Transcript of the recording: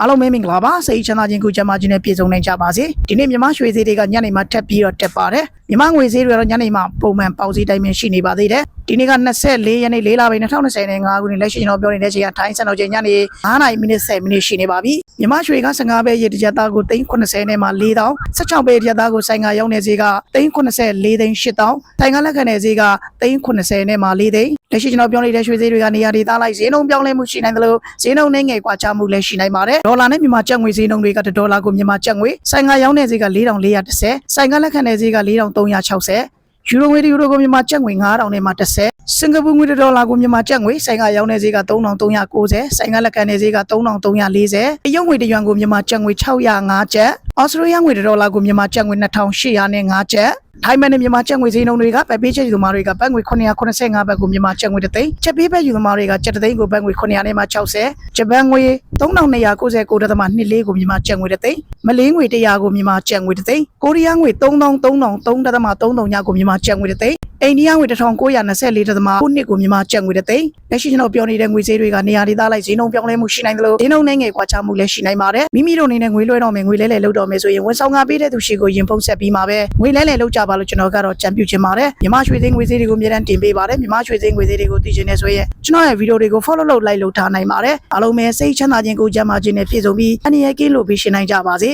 အားလုံးပဲမင်္ဂလာပါစိတ်ချမ်းသာခြင်းကိုကျမ်းမာခြင်းနဲ့ပြည့်စုံနိုင်ကြပါစေဒီနေ့မြန်မာရွှေဈေးတွေကညနေမှထပ်ပြီးတော့တက်ပါတယ်မြန်မာငွေဈေးတွေကတော့ညနေမှပုံမှန်ပေါက်ဈေးတိုင်းပဲရှိနေပါသေးတယ်ဒီနေ့က24ရက်နေ့4လပိုင်း2025ခုနှစ်လက်ရှိကျွန်တော်ပြောနေတဲ့ချိန်ကထိုင်းစံတော်ချိန်ညနေ9:00မိနစ်10မိနစ်ရှိနေပါပြီမြန်မာရွှေက15ပဲရေတစ်ကြက်သားကို380နဲ့မှ4000 16ပဲတစ်ကြက်သားကိုဆိုင်ကရောင်းနေဈေးက384သိန်း8000တိုင်ကလက်ခံတဲ့ဈေးက380နဲ့မှ4သိန်းလက်ရှိကျွန်တော်ပြောနေတဲ့ရွှေဈေးတွေကနေရာဒေသလိုက်ဈေးနှုန်းပြောင်းလဲမှုရှိနိုင်တယ်လို့ဈေးနှုန်းနဲ့ငယ်ကွာခြားမှုလည်းရှိနိုင်ပါတယ်ဒေါ်လာနဲ့မြန်မာကျပ်ငွေဈေးနှုန်းတွေကဒေါ်လာကိုမြန်မာကျပ်ငွေဆိုင်ကရောင်းတဲ့ဈေးက4430ဆိုင်ကလက်ခံတဲ့ဈေးက4360ယူရိုငွေတယူရိုကိုမြန်မာကျပ်ငွေ9000နဲ့မှ30 စင်ကာပူငွေဒေါ်လာကိုမြန်မာကျပ်ငွေဆိုင်ကရောင်းတဲ့ဈေးက3390ဆိုင်ကလက်ခံတဲ့ဈေးက3340အယုံငွေတယွမ်ကိုမြန်မာကျပ်ငွေ605ကျပ်ဩစတြေးလျငွေဒေါ်လာကိုမြန်မာကျပ်ငွေ2805ကျပ်ထိုင်းမန်နဲ့မြန်မာကျပ်ငွေဈေးနှုန်းတွေကပဲပေးချက်ယူသမားတွေကဘတ်ငွေ985ဘတ်ကိုမြန်မာကျပ်ငွေတစ်သိန်းချက်ပေးဘတ်ယူသမားတွေကကျပ်တစ်သိန်းကိုဘတ်ငွေ900နဲ့မှ60ဂျပန်ငွေ3299ဒသမ24ကိုမြန်မာကျပ်ငွေတစ်သိန်းမလေးငွေ100ကိုမြန်မာကျပ်ငွေတစ်သိန်းကိုရီးယားငွေ3333ဒသမ33ညကိုမြန်မာကျပ်ငွေတစ်သိန်း အိန္ဒိယငွေ1924ဒသမ9နှစ်ကိုမြန်မာကျပ်ငွေတစ်သိန်းလက်ရှိကျွန်တော်ပြောနေတဲ့ငွေဈေးတွေကနေရာဒေသလိုက်ဈေးနှုန်းပြောင်းလဲမှုရှိနိုင်တယ်လို့ဈေးနှုန်းနဲ့ငယ်ကွာခြားမှုလည်းရှိနိုင်ပါတယ်မိမိတို့အနေနဲ့ငွေလွှဲတော့မယ်ငွေလဲလဲလုပ်တော့မယ်ဆိုရင်ဝန်ဆောင်ကပေးတဲ့သူရှိကိုရင်ဖုံးဆက်ပြီးမှာပဲငွေလဲလဲလုပ်ကြပါလို့ကျွန်တော်ကတော့ကြံပြုချင်ပါတယ်မြမရွှေသိန်းငွေဈေးတွေကိုအများအားတင်ပေးပါတယ်မြမရွှေသိန်းငွေဈေးတွေကိုသိချင်နေဆိုရင်ကျွန်တော်ရဲ့ဗီဒီယိုတွေကို follow လုပ် like လုပ်ထားနိုင်ပါတယ်အားလုံးပဲစိတ်ချမ်းသာခြင်းကိုကြမ်းမာခြင်းနဲ့ပြည့်စုံပြီးအနေရကင်းလို့ပြီးရှင်းနိုင်ကြပါစေ